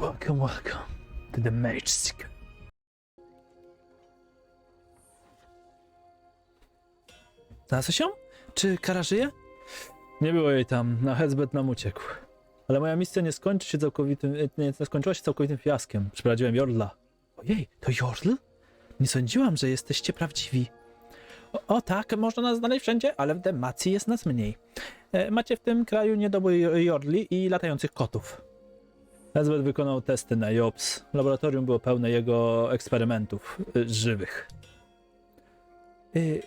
Welcome, welcome to the Mage Seeker. Znalazłeś ją? Czy Kara żyje? Nie było jej tam, na Hezbet nam uciekł. Ale moja misja nie skończy się całkowitym, nie, nie skończyła się całkowitym fiaskiem. Przyprowadziłem Jordla. Ojej, to Jordl? Nie sądziłam, że jesteście prawdziwi. O, o tak, można nas znaleźć wszędzie, ale w Demacji jest nas mniej. E, macie w tym kraju niedobór Jordli i latających kotów. Ezbet wykonał testy na Jobs. Laboratorium było pełne jego eksperymentów y, żywych. Y,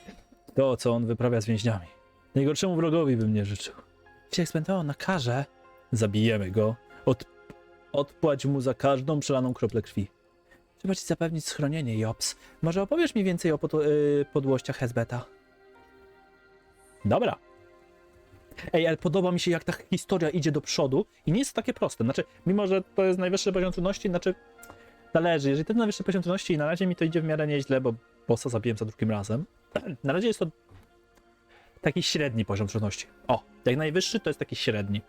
to, co on wyprawia z więźniami. Najgorszemu wrogowi bym nie życzył. Jeśli eksperymentował na karze, zabijemy go. Od, odpłać mu za każdą przelaną kroplę krwi. Trzeba ci zapewnić schronienie, Jobs. Może opowiesz mi więcej o pod, y, podłościach Hezbeta? Dobra. Ej, ale podoba mi się, jak ta historia idzie do przodu i nie jest to takie proste. Znaczy, mimo że to jest najwyższy poziom trudności, znaczy, zależy. Jeżeli to jest najwyższy poziom trudności i na razie mi to idzie w miarę nieźle, bo bossa zabiłem za drugim razem, na razie jest to taki średni poziom trudności. O, jak najwyższy to jest taki średni.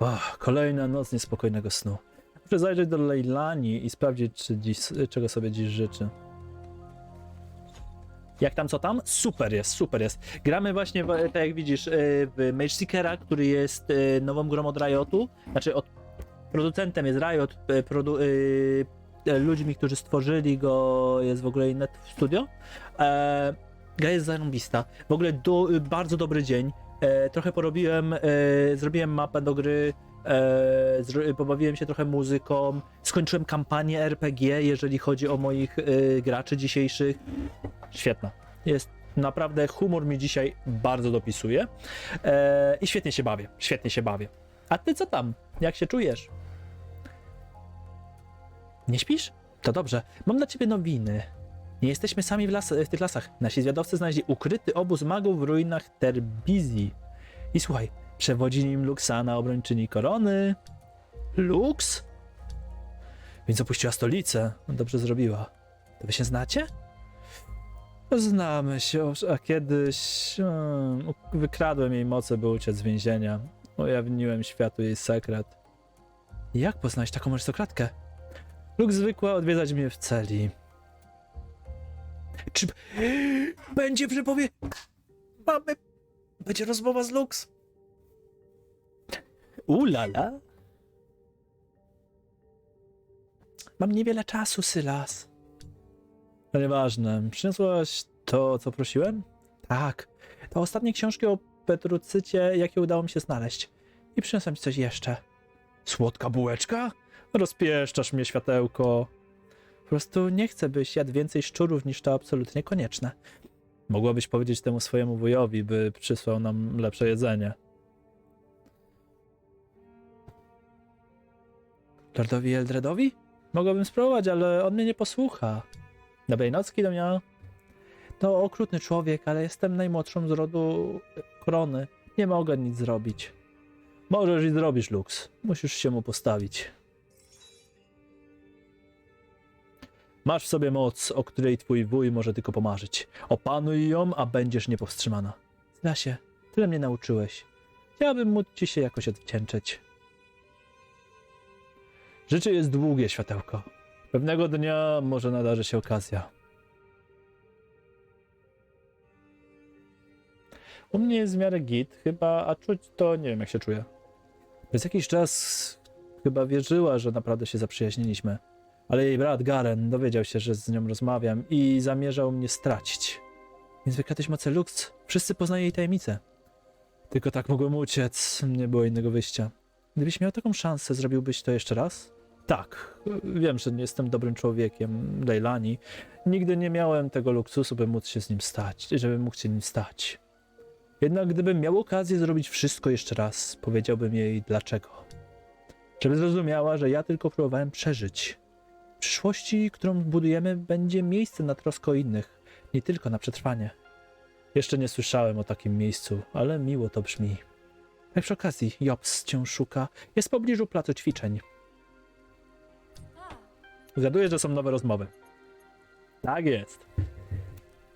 O, kolejna noc niespokojnego snu. Muszę zajrzeć do Leilani i sprawdzić, czy dziś, czego sobie dziś życzy. Jak tam, co tam? Super jest, super jest. Gramy właśnie, w, tak jak widzisz, e, w Mage Seekera, który jest e, nową grą od Riotu. Znaczy, od, producentem jest Riot, e, produ, e, ludźmi, którzy stworzyli go, jest w ogóle Net Studio. E, gra jest zarąbista. W ogóle do, bardzo dobry dzień. E, trochę porobiłem, e, zrobiłem mapę do gry, e, pobawiłem się trochę muzyką, skończyłem kampanię RPG, jeżeli chodzi o moich e, graczy dzisiejszych. Świetna. Jest naprawdę, humor mi dzisiaj bardzo dopisuje e, i świetnie się bawię, świetnie się bawię. A ty co tam? Jak się czujesz? Nie śpisz? To dobrze. Mam dla ciebie nowiny. Nie jesteśmy sami w, las, w tych lasach. Nasi zwiadowcy znaleźli ukryty obóz magów w ruinach Terbizji. I słuchaj, przewodzi nim Luxana, obrończyni korony. Lux? Więc opuściła stolicę. Dobrze zrobiła. To wy się znacie? Znamy się, a kiedyś hmm, wykradłem jej moce, by uciec z więzienia. Ujawniłem światu jej sekret. Jak poznałeś taką arystokratkę? Lux zwykła odwiedzać mnie w celi. Czy będzie przepowie... Mamy... Będzie rozmowa z Lux? Ulala. Mam niewiele czasu, Sylas. To nieważne. Przyniosłaś to, co prosiłem? Tak. To ostatnie książki o Petrucycie, jakie udało mi się znaleźć. I przyniosłem ci coś jeszcze. Słodka bułeczka? Rozpieszczasz mnie, światełko. Po prostu nie chcę, byś jadł więcej szczurów niż to absolutnie konieczne. Mogłabyś powiedzieć temu swojemu wujowi, by przysłał nam lepsze jedzenie. Lordowi Eldredowi? Mogłabym spróbować, ale on mnie nie posłucha. Dobrej nocki do mnie. To okrutny człowiek, ale jestem najmłodszą z rodu korony. Nie mogę nic zrobić. Możesz i zrobisz, Lux. Musisz się mu postawić. Masz w sobie moc, o której twój wuj może tylko pomarzyć. Opanuj ją, a będziesz niepowstrzymana. Sylasie, tyle mnie nauczyłeś. Chciałabym móc ci się jakoś odwdzięczyć. Życie jest długie, światełko. Pewnego dnia może nadarzy się okazja. U mnie jest w miarę git, chyba, a czuć to nie wiem jak się czuję. Przez jakiś czas chyba wierzyła, że naprawdę się zaprzyjaźniliśmy. Ale jej brat Garen dowiedział się, że z nią rozmawiam i zamierzał mnie stracić. Więc wykradłeś moce Lux. Wszyscy poznają jej tajemnicę. Tylko tak mogłem uciec, nie było innego wyjścia. Gdybyś miał taką szansę, zrobiłbyś to jeszcze raz? Tak, wiem, że nie jestem dobrym człowiekiem, Leilani. Nigdy nie miałem tego luksusu, by móc się z nim stać, żeby mógł się nim stać. Jednak gdybym miał okazję zrobić wszystko jeszcze raz, powiedziałbym jej dlaczego. Żeby zrozumiała, że ja tylko próbowałem przeżyć. W przyszłości, którą budujemy, będzie miejsce na troskę o innych, nie tylko na przetrwanie. Jeszcze nie słyszałem o takim miejscu, ale miło to brzmi. Jak przy okazji, Jobs cię szuka, jest w pobliżu placu ćwiczeń. Zgaduję, że są nowe rozmowy. Tak jest.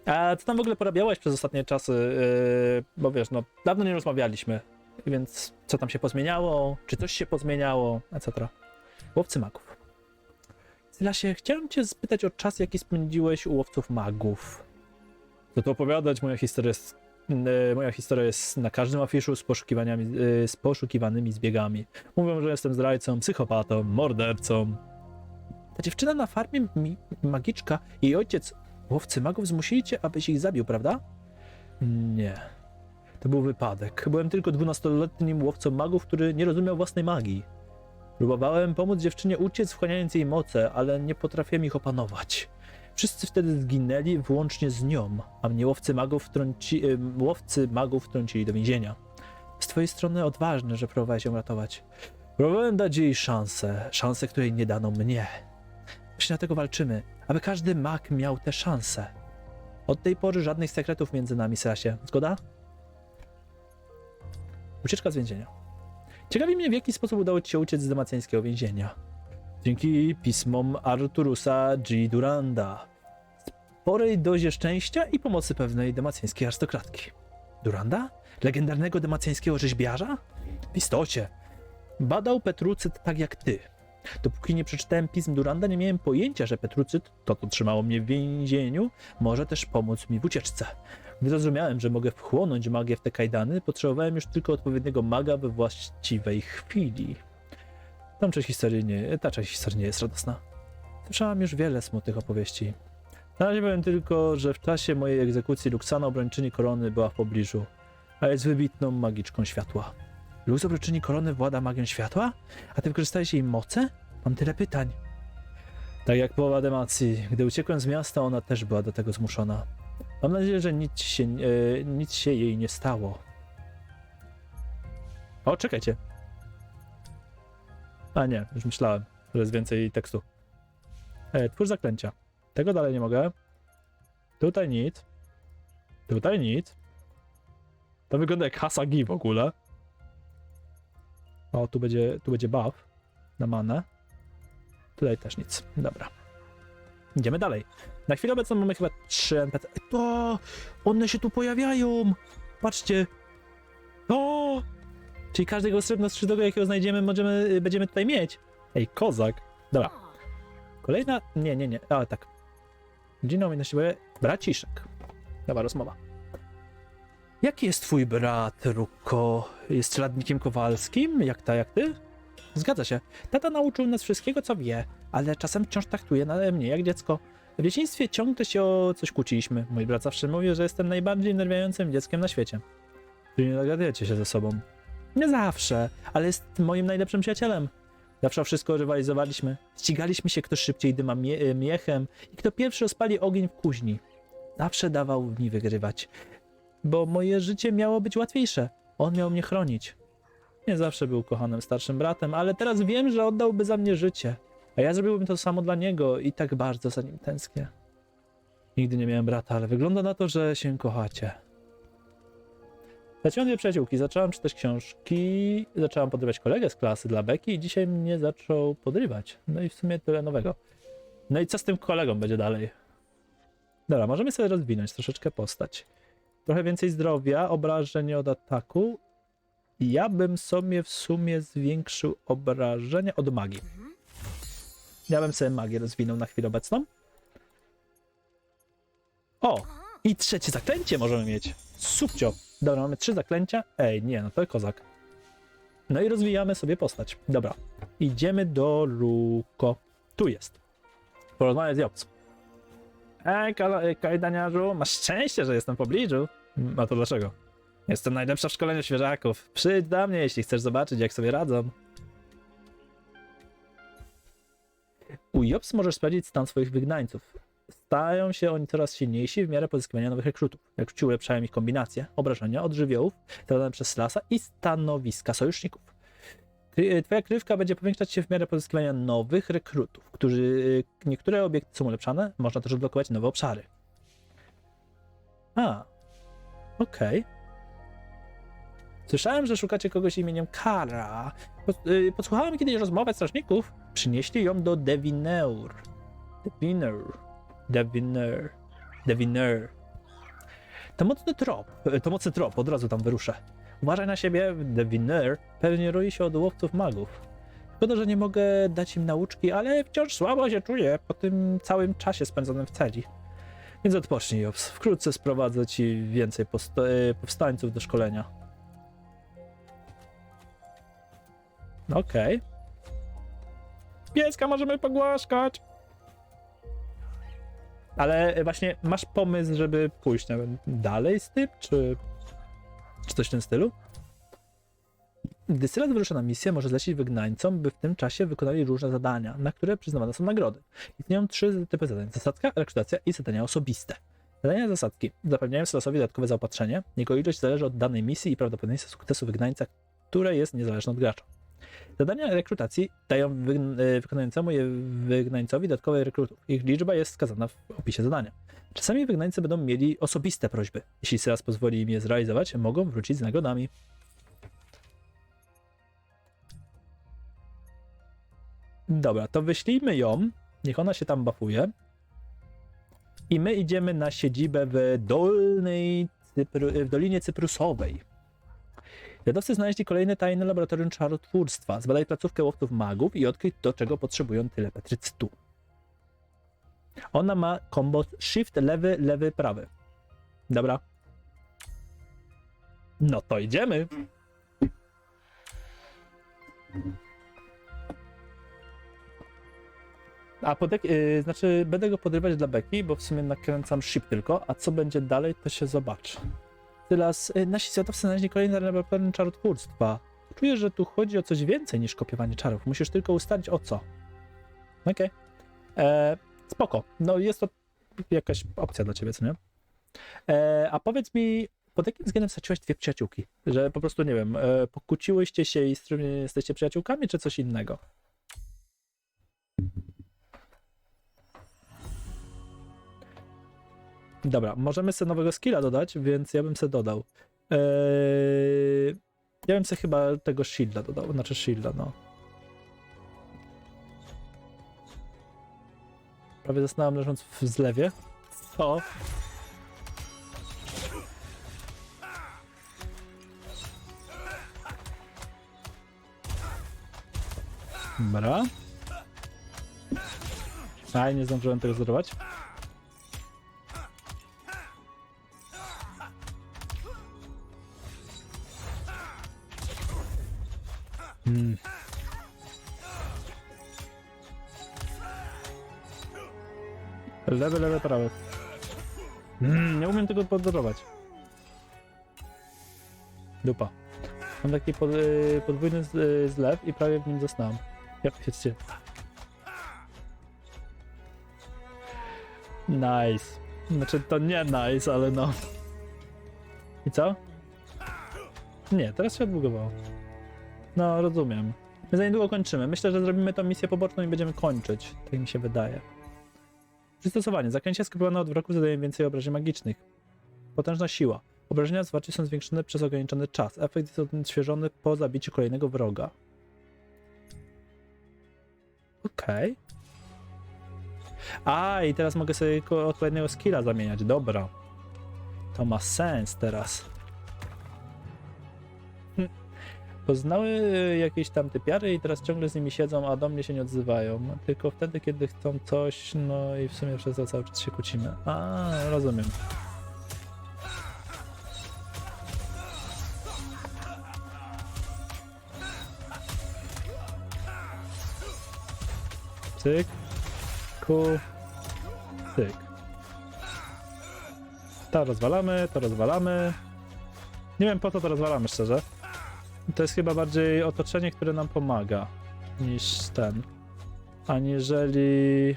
A co tam w ogóle porabiałeś przez ostatnie czasy? Yy, bo wiesz, no dawno nie rozmawialiśmy, więc co tam się pozmieniało? Czy coś się pozmieniało? Etc. Łowcy magów. Sylasie, chciałem cię spytać o czas, jaki spędziłeś u łowców magów. Co tu opowiadać, moja historia jest, e, moja historia jest na każdym afiszu z, poszukiwaniami, e, z poszukiwanymi zbiegami. Mówią, że jestem zdrajcą, psychopatą, mordercą. Ta dziewczyna na farmie mi, magiczka jej ojciec, łowcy magów, zmusili cię, abyś ich zabił, prawda? Nie. To był wypadek. Byłem tylko dwunastoletnim łowcą magów, który nie rozumiał własnej magii. Próbowałem pomóc dziewczynie uciec, wchłaniając jej moce, ale nie potrafiłem ich opanować. Wszyscy wtedy zginęli, włącznie z nią, a mnie łowcy magów, wtrąci, y, łowcy magów wtrącili do więzienia. Z twojej strony odważne, że próbowałeś ją ratować. Próbowałem dać jej szansę, szansę, której nie dano mnie. Właśnie dlatego walczymy, aby każdy mag miał tę szansę. Od tej pory żadnych sekretów między nami, Serasie. Zgoda? Ucieczka z więzienia. Ciekawi mnie, w jaki sposób udało ci się uciec z demacjańskiego więzienia. Dzięki pismom Arturusa G. Duranda. Sporej dozie szczęścia i pomocy pewnej demacjańskiej arystokratki. Duranda? Legendarnego demacjańskiego rzeźbiarza? W istocie. Badał Petrucyt tak jak ty. Dopóki nie przeczytałem pism Duranda, nie miałem pojęcia, że Petrucyt, to co trzymało mnie w więzieniu, może też pomóc mi w ucieczce. Gdy zrozumiałem, że mogę wchłonąć magię w te kajdany, potrzebowałem już tylko odpowiedniego maga we właściwej chwili. Część historii nie, ta część historii nie jest radosna. Słyszałam już wiele smutnych opowieści. Na razie powiem tylko, że w czasie mojej egzekucji Luxana obrończyni korony była w pobliżu, a jest wybitną magiczką światła. Luz obrończyni korony włada magią światła? A ty wykorzystałeś jej moce? Mam tyle pytań. Tak jak połowa demacji. Gdy uciekłem z miasta, ona też była do tego zmuszona. Mam nadzieję, że nic się, e, nic się jej nie stało. O, czekajcie. A nie, już myślałem, że jest więcej tekstu. E, twórz zaklęcia. Tego dalej nie mogę. Tutaj nic. Tutaj nic. To wygląda jak Hasagi w ogóle. O, tu będzie, tu będzie buff na manę. Tutaj też nic. Dobra. Idziemy dalej. Na chwilę obecną mamy chyba 3 NPC. To! One się tu pojawiają! Patrzcie! O! Czyli każdego srebrno skrzydłego, jakiego znajdziemy, możemy, będziemy tutaj mieć. Ej, kozak. Dobra. Kolejna... Nie, nie, nie. A, tak. Dzień dobry, na siebie. Braciszek. Dobra, rozmowa. Jaki jest twój brat, Ruko? Jest czeladnikiem kowalskim? Jak ta, jak ty? Zgadza się. Tata nauczył nas wszystkiego, co wie, ale czasem wciąż traktuje mnie jak dziecko. W dzieciństwie ciągle się o coś kłóciliśmy. Mój brat zawsze mówił, że jestem najbardziej nerwiającym dzieckiem na świecie. Czyli nie dogadujecie się ze sobą. Nie zawsze, ale jest moim najlepszym przyjacielem. Zawsze wszystko rywalizowaliśmy. Ścigaliśmy się, kto szybciej dyma mie miechem i kto pierwszy rozpali ogień w kuźni. Zawsze dawał mi wygrywać, bo moje życie miało być łatwiejsze. On miał mnie chronić. Nie zawsze był kochanym starszym bratem, ale teraz wiem, że oddałby za mnie życie. A ja zrobiłbym to samo dla niego i tak bardzo za nim tęsknię. Nigdy nie miałem brata, ale wygląda na to, że się kochacie. Zaczęłam dwie przyjaciółki, zaczęłam czytać książki, zaczęłam podrywać kolegę z klasy dla Beki i dzisiaj mnie zaczął podrywać. No i w sumie tyle nowego. No i co z tym kolegą będzie dalej? Dobra, możemy sobie rozwinąć troszeczkę postać. Trochę więcej zdrowia, obrażeń od ataku. Ja bym sobie w sumie zwiększył obrażenia od magii. Ja bym sobie magię rozwinął na chwilę obecną. O! I trzecie zaklęcie możemy mieć. Subcio. Dobra, mamy trzy zaklęcia. Ej, nie, no to kozak. No i rozwijamy sobie postać. Dobra. Idziemy do Luko. Tu jest. Porozmawiaj z Jobs. Ej, kajdaniarzu, masz szczęście, że jestem w pobliżu. A to dlaczego? Jestem najlepsza w szkoleniu świeżaków. Przyjdź do mnie, jeśli chcesz zobaczyć, jak sobie radzą. U Jobs możesz sprawdzić stan swoich wygnańców. Stają się oni coraz silniejsi w miarę pozyskiwania nowych rekrutów. Rekruci ulepszają ich kombinacje, obrażenia od żywiołów, teoretycznie przez Slasa i stanowiska sojuszników. Twoja krywka będzie powiększać się w miarę pozyskiwania nowych rekrutów, którzy niektóre obiekty są ulepszane, można też odblokować nowe obszary. A, okej. Słyszałem, że szukacie kogoś imieniem Kara. Y, Podsłuchałem kiedyś rozmowę strażników. Przynieśli ją do Devineur. Deviner. Deviner. Deviner. To mocny trop. y, To mocny trop, od razu tam wyruszę. Uważaj na siebie, Deviner pewnie roi się od łowców magów. Szkoda, że nie mogę dać im nauczki, ale wciąż słabo się czuję po tym całym czasie spędzonym w celi. Więc odpocznij, Jobs. Wkrótce sprowadzę ci więcej e, powstańców do szkolenia. Okej. Pieska możemy pogłaskać. Ale właśnie masz pomysł, żeby pójść wiem, dalej z tym, czy, czy coś w tym stylu? Gdy Sylas wyrusza na misję, może zlecić wygnańcom, by w tym czasie wykonali różne zadania, na które przyznawane są nagrody. Istnieją trzy typy zadań: zasadzka, rekrutacja i zadania osobiste. Zadania zasadzki zapewniają Sylasowi dodatkowe zaopatrzenie. Jego ilość zależy od danej misji i prawdopodobieństwa sukcesu wygnańca, które jest niezależne od gracza. Zadania rekrutacji dają e, wykonującemu je wygnańcowi dodatkowe rekrutów. Ich liczba jest wskazana w opisie zadania. Czasami wygnańcy będą mieli osobiste prośby. Jeśli Sylas pozwoli im je zrealizować, mogą wrócić z nagrodami. Dobra, to wyślijmy ją. Niech ona się tam bafuje. I my idziemy na siedzibę w Dolnej Cypru, w Dolinie Cyprusowej. Jadowcy znaleźli kolejne tajne laboratorium czarotwórstwa. Zbadali placówkę łowców magów i odkryć do czego potrzebują tyle petryctu. Ona ma kombo shift lewy, lewy, prawy. Dobra. No to idziemy. A podek, yy, znaczy będę go podrywać dla beki, bo w sumie nakręcam ship tylko, a co będzie dalej, to się zobaczy. Tylas, yy, nasi światowcy znaleźli kolejne laboratorium czarotwórstwa. Czuję, że tu chodzi o coś więcej niż kopiowanie czarów. Musisz tylko ustalić o co. Okej. Okay. Spoko. No jest to jakaś opcja dla ciebie, co nie? E, a powiedz mi, pod jakim względem straciłaś dwie przyjaciółki? Że po prostu, nie wiem, e, pokłóciłyście się i jesteście przyjaciółkami, czy coś innego? Dobra, możemy sobie nowego skilla dodać, więc ja bym sobie dodał. Eee, ja bym sobie chyba tego shielda dodał, znaczy shielda, no. Prawie zasnąłem leżąc w zlewie. Co? Dobra. Aj, nie zdążyłem tego zorować. Hmm. Lewy, lewy, prawy. Mm, nie umiem tego podróżować. Dupa. Mam taki pod, y, podwójny z, y, zlew i prawie w nim zasnąłem. Jak wiecie. Nice. Znaczy to nie nice, ale no. I co? Nie, teraz się odbugowało. No, rozumiem. My za niedługo kończymy. Myślę, że zrobimy tą misję poboczną i będziemy kończyć. Tak mi się wydaje. Przystosowanie. Zaklęcia skryptowane od wroków zadają więcej obrażeń magicznych. Potężna siła. Obrażenia zwarci są zwiększone przez ograniczony czas. Efekt jest odświeżony po zabiciu kolejnego wroga. Okej. A, i teraz mogę sobie od kolejnego skilla zamieniać. Dobra. To ma sens teraz. Poznały jakieś tam typiary i teraz ciągle z nimi siedzą, a do mnie się nie odzywają. Tylko wtedy, kiedy chcą coś, no i w sumie przez to cały czas się kłócimy. A, rozumiem. Cyk. Ku. Cyk. To rozwalamy, to rozwalamy. Nie wiem po co to rozwalamy, szczerze. To jest chyba bardziej otoczenie, które nam pomaga, niż ten. Aniżeli...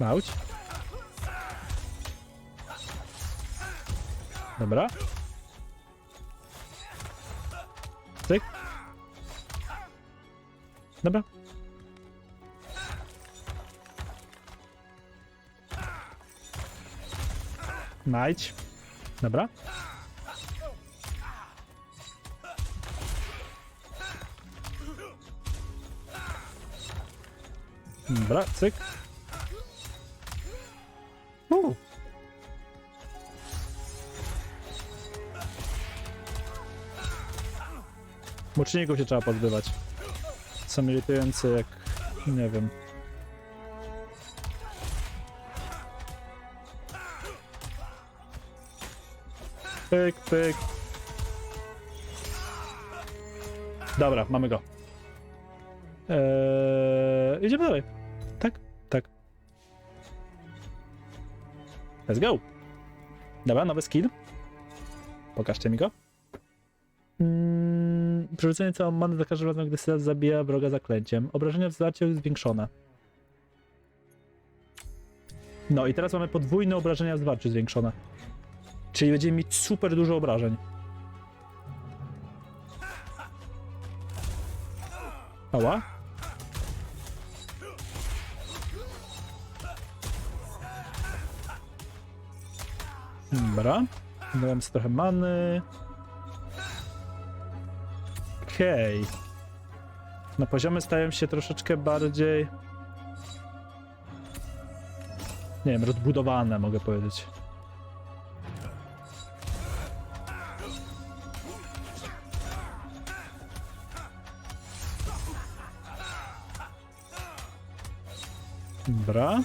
Małć. Dobra. Cyk. Dobra. Najdź. Dobra. Dobra, cyk. Uh. Łuczników się trzeba pozbywać. Są irytujące jak... nie wiem. Pyk, pyk. Dobra, mamy go. Eee, idziemy dalej. Tak, tak. Let's go. Dobra, nowy skill. Pokażcie mi go. Mm, przerzucenie całą manę za każdym razem, gdy Sylas zabija wroga zaklęciem. Obrażenia w zwarciu zwiększone. No i teraz mamy podwójne obrażenia w zwarciu zwiększone. Czyli będziemy mieć super dużo obrażeń. Ała? Dobra. Dałem sobie trochę many. Okej. Na poziomy stają się troszeczkę bardziej... Nie wiem, rozbudowane mogę powiedzieć. Dobra.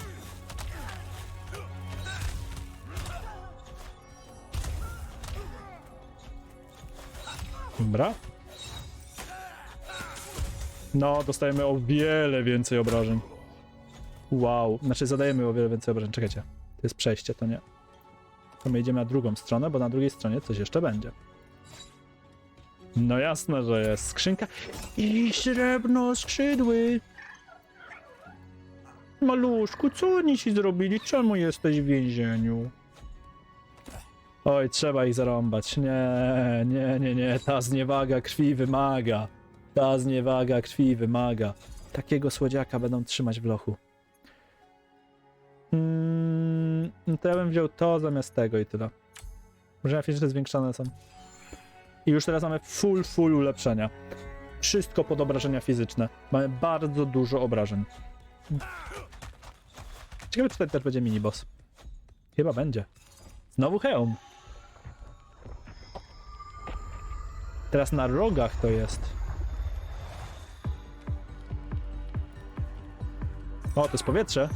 Dobra. No, dostajemy o wiele więcej obrażeń. Wow. Znaczy, zadajemy o wiele więcej obrażeń. Czekajcie. To jest przejście, to nie. To my idziemy na drugą stronę, bo na drugiej stronie coś jeszcze będzie. No jasne, że jest. Skrzynka i srebrno skrzydły. Maluszku, co oni ci zrobili? Czemu jesteś w więzieniu? Oj, trzeba ich zarąbać. Nie, nie, nie, nie. Ta zniewaga krwi wymaga. Ta zniewaga krwi wymaga. Takiego słodziaka będą trzymać w lochu. Mm, to ja bym wziął to zamiast tego i tyle. Obrażenia fizyczne zwiększane są. I już teraz mamy full, full ulepszenia. Wszystko pod obrażenia fizyczne. Mamy bardzo dużo obrażeń. Ciekawe, czy tutaj też będzie miniboss. Chyba będzie. Znowu hełm. Teraz na rogach to jest. O, to jest powietrze.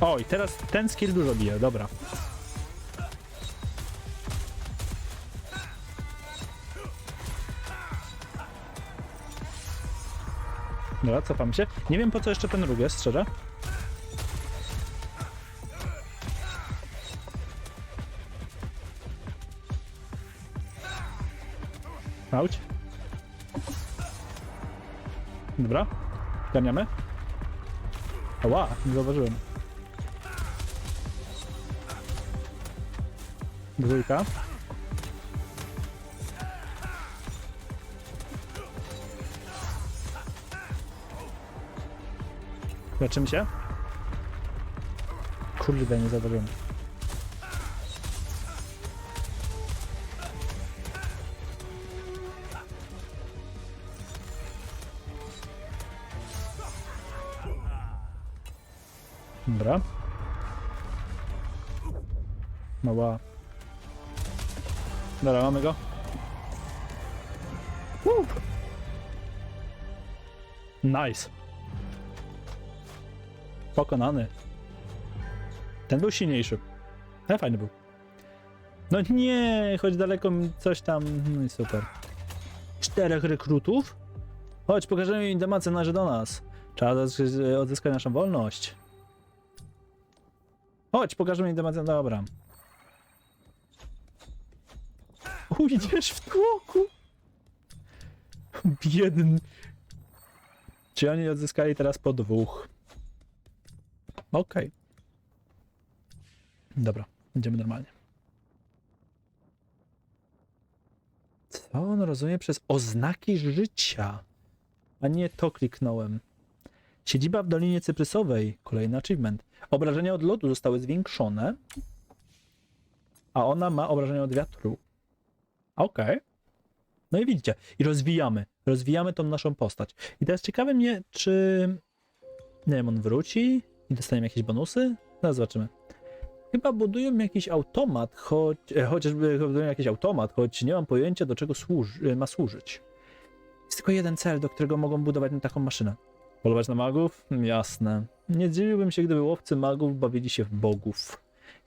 O, i teraz ten skill dużo bije, dobra. Dobra, cofam się. Nie wiem po co jeszcze ten róg jest, szczerze. Auć. Dobra. Ganiamy. Ała, nie zauważyłem. Dwójka. Leczymy się? Kurde, nie zauważyłem. Dobra. Mała. Dobra, mamy go. Woo! Nice. Pokonany. Ten był silniejszy. Ale fajny był. No nie, choć daleko mi coś tam. No i super. Czterech rekrutów? Chodź, pokażemy im demację należy do nas. Trzeba odzysk- odzyskać naszą wolność. Chodź, pokażemy im demację. Dobra. Ujdziesz w tłoku. Biedny. Czy oni odzyskali teraz po dwóch? Okej. Dobra, będziemy normalnie. Co on rozumie przez oznaki życia? A nie to kliknąłem. Siedziba w Dolinie Cyprysowej. Kolejny achievement. Obrażenia od lodu zostały zwiększone. A ona ma obrażenia od wiatru. Okej. No i widzicie, i rozwijamy, rozwijamy tą naszą postać. I teraz ciekawe mnie, czy, nie wiem, on wróci i dostaniemy jakieś bonusy? Zaraz zobaczymy. Chyba budują jakiś automat, choć, e, chociażby budują jakiś automat, choć nie mam pojęcia, do czego służy, e, ma służyć. Jest tylko jeden cel, do którego mogą budować taką maszynę. Polować na magów? Jasne. Nie zdziwiłbym się, gdyby łowcy magów bawili się w bogów.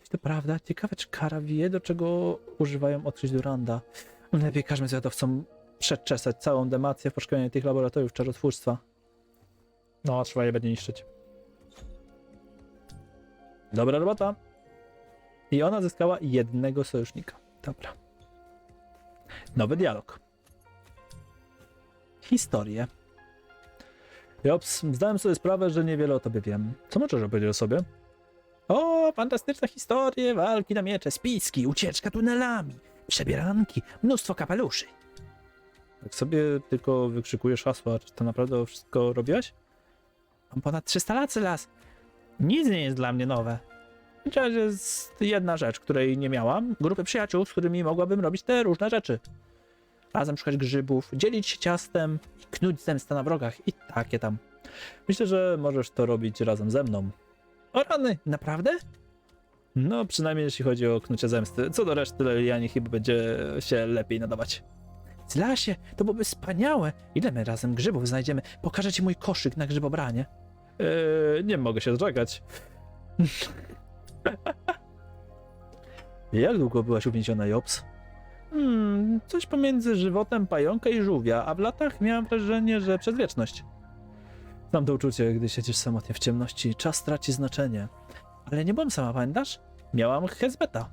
To prawda, ciekawe, czy Kara wie, do czego używają odkryć Duranda. Lepiej każmy zwiadowcom przeczesać całą demację w poszukiwaniu tych laboratoriów czarotwórstwa. No, trzeba je będzie niszczyć. Dobra robota. I ona zyskała jednego sojusznika. Dobra. Nowy dialog. Historię. Jops, zdałem sobie sprawę, że niewiele o tobie wiem. Co możesz opowiedzieć o sobie? O, fantastyczne historie, walki na miecze, spiski, ucieczka tunelami, przebieranki, mnóstwo kapeluszy. Tak sobie tylko wykrzykujesz hasła, czy to naprawdę wszystko robiłaś? Mam ponad 300 lat, las. Nic nie jest dla mnie nowe. Chociaż jest jedna rzecz, której nie miałam. Grupy przyjaciół, z którymi mogłabym robić te różne rzeczy. Razem szukać grzybów, dzielić się ciastem i knuć zemstę na wrogach i takie tam. Myślę, że możesz to robić razem ze mną. O rany, naprawdę? No, przynajmniej jeśli chodzi o knucie zemsty. Co do reszty, Lelianie chyba będzie się lepiej nadawać. Zlasie, to byłoby wspaniałe. Ile my razem grzybów znajdziemy? Pokażę ci mój koszyk na grzybobranie. Eee, nie mogę się zrzekać. Jak długo byłaś uwięziona, Jobs? Hmm, coś pomiędzy żywotem pająka i żółwia, a w latach miałem wrażenie, że przez wieczność. Znam to uczucie, gdy siedzisz samotnie w ciemności. Czas traci znaczenie. Ale nie byłem sama, pamiętasz? Miałam Hezbeta.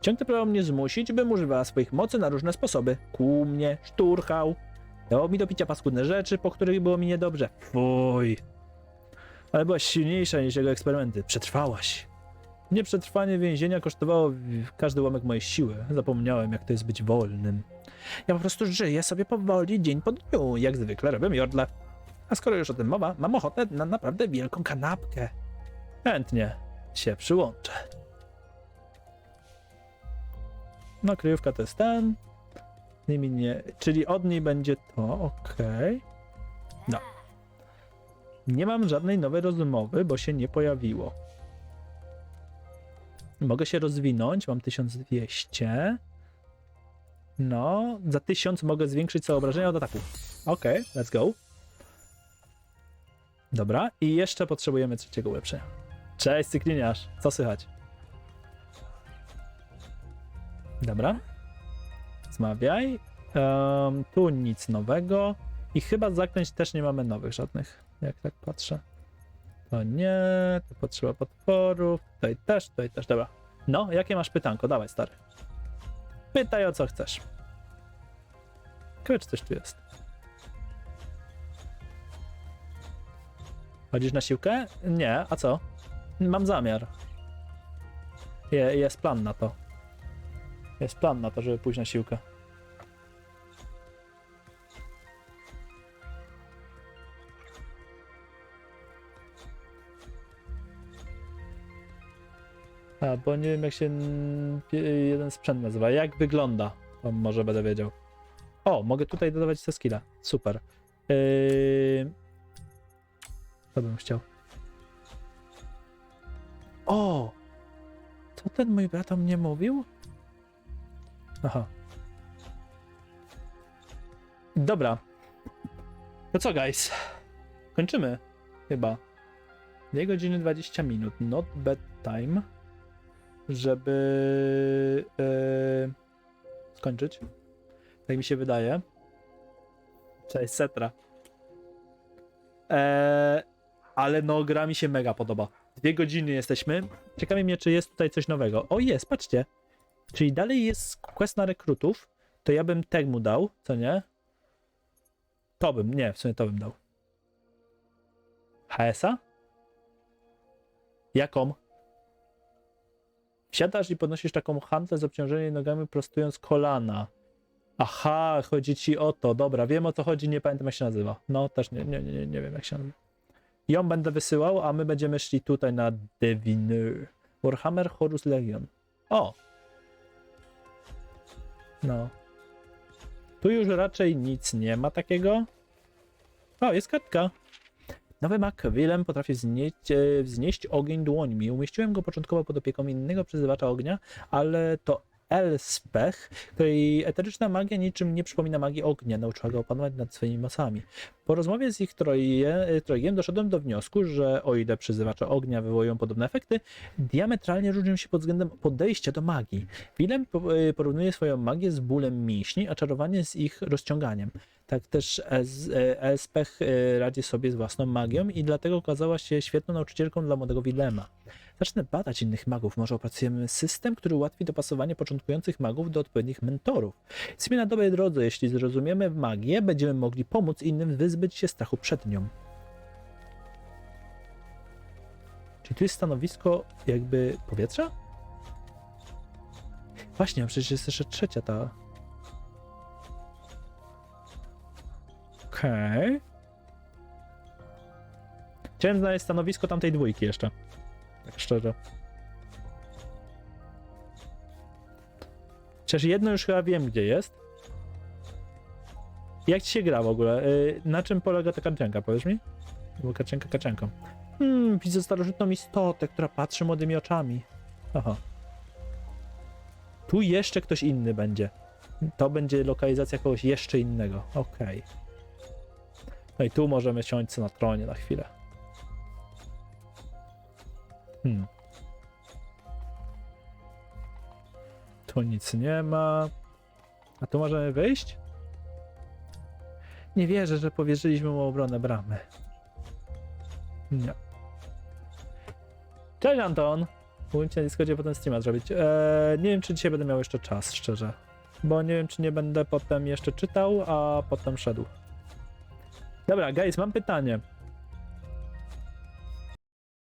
Ciągle próbował mnie zmusić, bym używała swoich mocy na różne sposoby. Kłuł mnie, szturchał. Dawał mi do picia paskudne rzeczy, po których było mi niedobrze. Fuj. Ale byłaś silniejsza niż jego eksperymenty. Przetrwałaś. Mnie przetrwanie więzienia kosztowało każdy ułamek mojej siły. Zapomniałem, jak to jest być wolnym. Ja po prostu żyję sobie powoli, dzień po dniu, jak zwykle robię jodle. A skoro już o tym mowa, mam ochotę na naprawdę wielką kanapkę. Chętnie się przyłączę. No, kryjówka to jest ten. Nimi nie. Czyli od niej będzie to, okej. No. Nie mam żadnej nowej rozmowy, bo się nie pojawiło. Mogę się rozwinąć, mam 1200. No, za 1000 mogę zwiększyć sobie obrażenia od ataku. Okej, let's go. Dobra, i jeszcze potrzebujemy trzeciego ulepszenia. Cześć, cykliniarz, co słychać? Dobra. Zmawiaj. Em, tu nic nowego. I chyba zaklęć też nie mamy nowych żadnych, jak tak patrzę. To nie, to potrzeba potworów, tutaj też, tutaj też, dobra. No, jakie masz pytanko? Dawaj, stary. Pytaj o co chcesz. Ciekawe, czy coś tu jest. Chodzisz na siłkę? Nie, a co? Mam zamiar. Je, jest plan na to. Jest plan na to, żeby pójść na siłkę. A, bo nie wiem jak się jeden sprzęt nazywa. Jak wygląda? To może będę wiedział. O, mogę tutaj dodawać te skilla. Super. Yy... Co bym chciał? O! Co ten mój brat o mnie mówił? Aha. Dobra. To co, guys? Kończymy. Chyba. 2 godziny 20 minut. Not bad time. Żeby yy, skończyć. Tak mi się wydaje. Cześć, Setra. Eee, ale no, gra mi się mega podoba. Dwie godziny jesteśmy. Ciekawi mnie, czy jest tutaj coś nowego. O, jest, patrzcie. Czyli dalej jest quest na rekrutów. To ja bym tag mu dał, co nie? To bym, nie, w sumie to bym dał. HS-a? Jaką? Wsiadasz i podnosisz taką handlę z obciążeniem nogami prostując kolana. Aha, chodzi ci o to. Dobra, wiem o co chodzi, nie pamiętam jak się nazywa. No, też nie, nie, nie, nie wiem jak się nazywa. Ją będę wysyłał, a my będziemy szli tutaj na Diviner. Warhammer Horus Legion. O! No. Tu już raczej nic nie ma takiego. O, jest kartka. Nowy Mac Willem potrafi wznieść, e, wznieść ogień dłońmi. Umieściłem go początkowo pod opieką innego przyzywacza ognia, ale to Elspech, której eteryczna magia niczym nie przypomina magii ognia, nauczyła go opanować nad swoimi mocami. Po rozmowie z ich troje, trojgiem doszedłem do wniosku, że o ile przyzywacze ognia wywołują podobne efekty, diametralnie różnią się pod względem podejścia do magii. Willem e, porównuje swoją magię z bólem mięśni, a czarowanie z ich rozciąganiem. Tak też Ez- e, Elspech e, radzi sobie z własną magią i dlatego okazała się świetną nauczycielką dla młodego Willema. Zacznę badać innych magów, może opracujemy system, który ułatwi dopasowanie początkujących magów do odpowiednich mentorów. Jesteśmy na dobrej drodze, jeśli zrozumiemy magię, będziemy mogli pomóc innym wyzbyć się strachu przed nią. Czyli tu jest stanowisko jakby powietrza? Właśnie, a przecież jest jeszcze trzecia ta. Okej. Chciałem znaleźć stanowisko tamtej dwójki jeszcze. Tak szczerze. Chociaż jedno już chyba wiem, gdzie jest. Jak ci się gra w ogóle? Yy, na czym polega ta karcianka, powiesz mi? Bo karcianka karcianką. Hmm, widzę starożytną istotę, która patrzy młodymi oczami. Aha. Tu jeszcze ktoś inny będzie. To będzie lokalizacja kogoś jeszcze innego. Okej. No i tu możemy siąść na tronie na chwilę. Hmm. Tu nic nie ma. A tu możemy wyjść? Nie wierzę, że powierzyliśmy mu obronę bramy. Nie. Cześć Anton! Mógłbym cię na Discordzie potem streama zrobić. Eee, nie wiem, czy dzisiaj będę miał jeszcze czas, szczerze. Bo nie wiem, czy nie będę potem jeszcze czytał, a potem szedł. Dobra, guys, mam pytanie.